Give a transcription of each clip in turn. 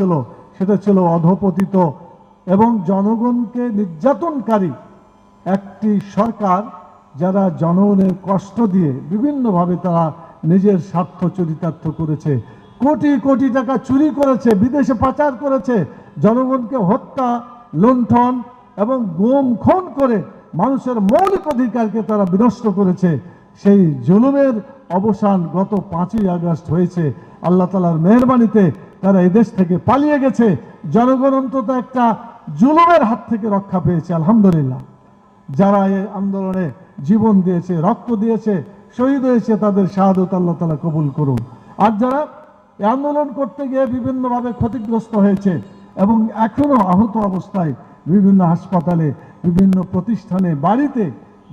ছিল, সেটা ছিল অধপতিত এবং জনগণকে নির্যাতনকারী একটি সরকার যারা জনগণের কষ্ট দিয়ে বিভিন্নভাবে তারা নিজের স্বার্থ চরিতার্থ করেছে। কোটি কোটি টাকা চুরি করেছে, বিদেশে পাচার করেছে, জনগণকে হত্যা, লুণ্ঠন এবং গোম, খুন করে মানুষের মৌলিক অধিকারকে তারা বিনষ্ট করেছে। সেই জুলুমের অবসান গত পাঁচই আগস্ট হয়েছে। আল্লাহ তালার মেহরবানিতে তারা এদেশ থেকে পালিয়ে গেছে। জনগণ অন্তত একটা জুলুমের হাত থেকে রক্ষা পেয়েছে, আলহামদুলিল্লাহ। যারা এই আন্দোলনে জীবন দিয়েছে, রক্ত দিয়েছে, শহীদ হয়েছে, তাদের শাহাদত আল্লাহ তালা কবুল করুন। আর যারা আন্দোলন করতে গিয়ে বিভিন্নভাবে ক্ষতিগ্রস্ত হয়েছে এবং এখনও আহত অবস্থায় বিভিন্ন হাসপাতালে, বিভিন্ন প্রতিষ্ঠানে, বাড়িতে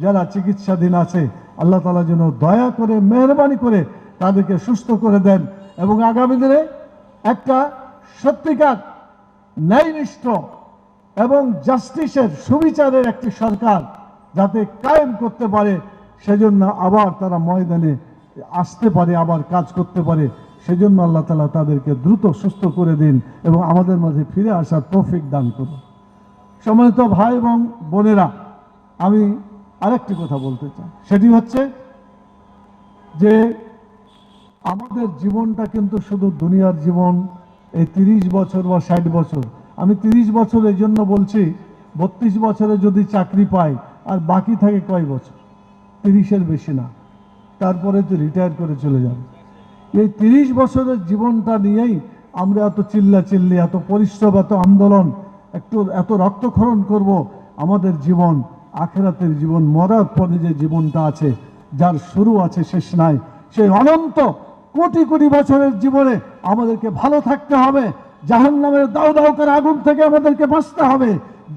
যারা চিকিৎসাধীন আছে, আল্লাহ তালা যেন দয়া করে, মেহরবানি করে তাদেরকে সুস্থ করে দেন এবং আগামী দিনে একটা সত্যিকার ন্যায়নিষ্ঠ এবং জাস্টিসের সুবিচারের একটি সরকার যাতে কায়েম করতে পারে, সেজন্য আবার তারা ময়দানে আসতে পারে, আবার কাজ করতে পারে। সেজন্য আল্লাহ তালা তাদেরকে দ্রুত সুস্থ করে দিন এবং আমাদের মাঝে ফিরে আসার তৌফিক দান করুন। সম্মানিত ভাই এবং বোনেরা, আমি আরেকটি কথা বলতে চাই। সেটি হচ্ছে যে আমাদের জীবনটা কিন্তু শুধু দুনিয়ার জীবন, এই তিরিশ বছর বা ষাট বছর। আমি তিরিশ বছর এই জন্য বলছি, বত্রিশ বছরে যদি চাকরি পাই, আর বাকি থাকে কয় বছর? তিরিশের বেশি না। তারপরে তো রিটায়ার করে চলে যাবে। এই তিরিশ বছরের জীবনটা নিয়েই আমরা এত চিল্লা চিল্লি এত পরিশ্রম, এত আন্দোলন, একটু, এত রক্তক্ষরণ করব আমাদের জীবন, আখেরাতের জীবন, মরার পরে যে জীবনটা আছে, যার শুরু আছে, শেষ নাই, সেই অনন্ত কোটি কোটি বছরের জীবনে আমাদেরকে ভালো থাকতে হবে। জাহান নামের দাও দাও করে আগুন থেকে আমাদেরকে বাঁচতে হবে।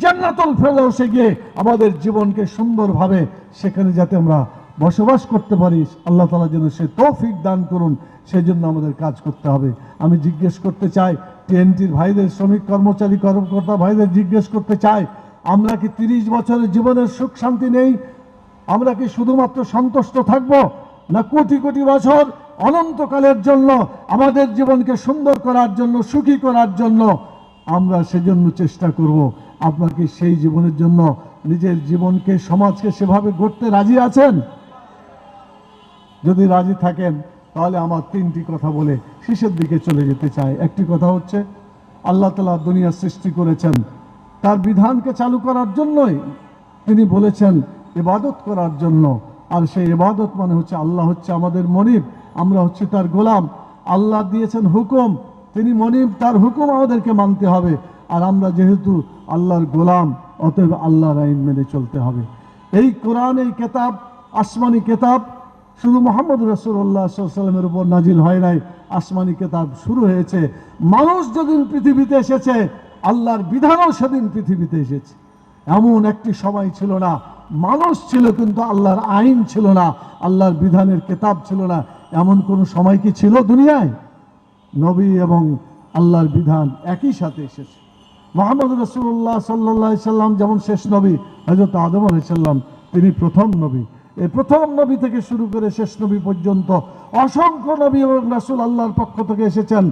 জান্নাতুল ফেরদৌসে গিয়ে আমাদের জীবনকে সুন্দরভাবে সেখানে যাতে আমরা বসবাস করতে পারি। আল্লাহ তালা যেন সে তৌফিক দান করুন সেই জন্য আমাদের কাজ করতে হবে। আমি জিজ্ঞেস করতে চাই, টিএনটির ভাইদের শ্রমিক কর্মচারী কর্মকর্তা ভাইদের জিজ্ঞেস করতে চাই, আমরা কি তিরিশ বছরের জীবনের সুখ শান্তি নেই? আমরা কি শুধুমাত্র সন্তুষ্ট থাকব? না কোটি কোটি বছর অনন্তকালের জন্য, আমাদের জীবনকে সুন্দর করার জন্য, সুখী করার জন্য আমরা সেজন্য চেষ্টা করব। আপনাকে সেই জীবনের জন্য নিজের জীবনকে, সমাজকে সেভাবে গড়তে রাজি আছেন? যদি রাজি থাকেন, তাহলে আমার তিনটি কথা বলে শেষের দিকে চলে যেতে চাই। একটি কথা হচ্ছে, আল্লাহ তালা দুনিয়া সৃষ্টি করেছেন। তার বিধানকে চালু করার জন্যই তিনি বলেছেন, ইবাদত করার জন্য। আর সেই ইবাদত মানে হচ্ছে, আল্লাহ হচ্ছে আমাদের মনিব। আমরা হচ্ছে তার গোলাম। আল্লাহ দিয়েছেন হুকুম। তিনি মনিব, তার হুকুম আমাদেরকে মানতে হবে। আর আমরা যেহেতু আল্লাহর গোলাম, অতএব আল্লাহর আইন মেনে চলতে হবে। এই কোরআন, এই কেতাব, আসমানি কেতাব, শুধু মোহাম্মদ রসুল্লাহ সাল্লামের উপর নাজিল হয় নাই। আসমানি কেতাব শুরু হয়েছে। মানুষ যেদিন পৃথিবীতে এসেছে, আল্লাহর বিধানও সেদিন পৃথিবীতে এসেছে। এমন একটি সময় ছিল না। মানুষ ছিল কিন্তু আল্লাহর আইন ছিল না, আল্লাহর বিধানের কেতাব ছিল না। এমন কোনো সময় কি ছিল দুনিয়ায়? নবী এবং আল্লাহর বিধান একই সাথে এসেছে। মোহাম্মদ রসুল্লাহ সাল্লাহ সাল্লাম যেমন শেষ নবী হজরত আদম আলাইসাল্লাম তিনি প্রথম নবী। এই প্রথম নবী থেকে শুরু করে শেষ নবী পর্যন্ত অসংখ্য নবী এবং রাসুল আল্লাহর পক্ষ থেকে এসেছেন।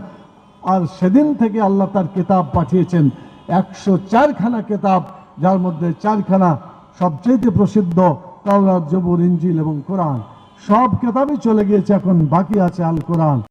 আর সেদিন থেকে আল্লাহ তার কেতাব পাঠিয়েছেন। একশো চারখানা কেতাব, যার মধ্যে চারখানা সবচেয়ে প্রসিদ্ধ তাওরাত, জবুর ইঞ্জিল এবং কোরআন। সব কেতাবই চলে গিয়েছে এখন বাকি আছে আল কোরআন